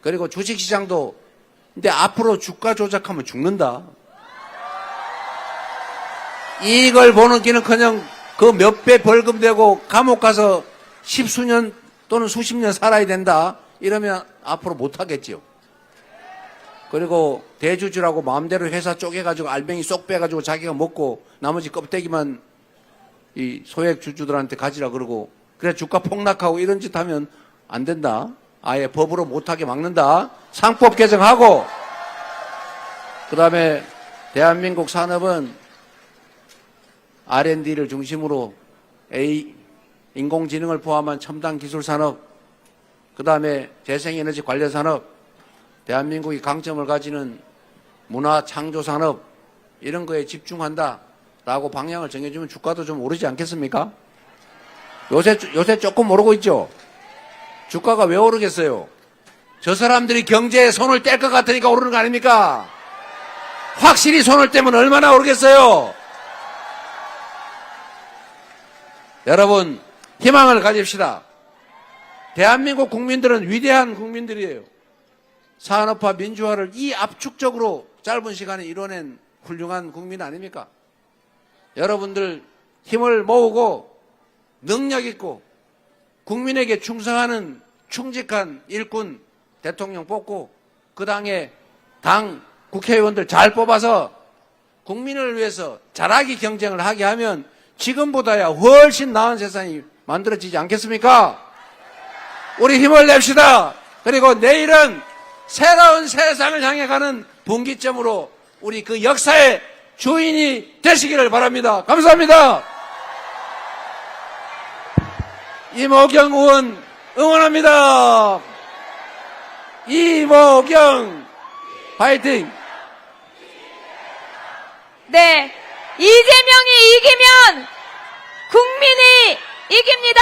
그리고 주식시장도 근데 앞으로 주가 조작하면 죽는다. 이걸 보는 기는커녕 그몇 배 벌금 내고 감옥 가서 십수년 또는 수십 년 살아야 된다. 이러면 앞으로 못 하겠지요. 그리고 대주주라고 마음대로 회사 쪼개가지고 알맹이 쏙 빼가지고 자기가 먹고 나머지 껍데기만 이 소액 주주들한테 가지라 그러고 그래 주가 폭락하고 이런 짓 하면 안 된다. 아예 법으로 못하게 막는다. 상법 개정하고 그 다음에 대한민국 산업은 R&D를 중심으로 A 인공지능을 포함한 첨단 기술 산업 그 다음에 재생에너지 관련 산업 대한민국이 강점을 가지는 문화 창조 산업 이런 거에 집중한다라고 방향을 정해주면 주가도 좀 오르지 않겠습니까? 요새 요새 조금 오르고 있죠. 주가가 왜 오르겠어요? 저 사람들이 경제에 손을 뗄 것 같으니까 오르는 거 아닙니까? 확실히 손을 떼면 얼마나 오르겠어요? 여러분 희망을 가집시다. 대한민국 국민들은 위대한 국민들이에요. 산업화 민주화를 이 압축적으로 짧은 시간에 이뤄낸 훌륭한 국민 아닙니까? 여러분들 힘을 모으고 능력 있고 국민에게 충성하는 충직한 일꾼 대통령 뽑고 그 당에 당 국회의원들 잘 뽑아서 국민을 위해서 잘하기 경쟁을 하게 하면 지금보다야 훨씬 나은 세상이 만들어지지 않겠습니까? 우리 힘을 냅시다. 그리고 내일은 새로운 세상을 향해 가는 분기점으로 우리 그 역사의 주인이 되시기를 바랍니다. 감사합니다. 이모경 의원 응원합니다. 이모경 파이팅! 네. 이재명이 이기면 국민이 이깁니다.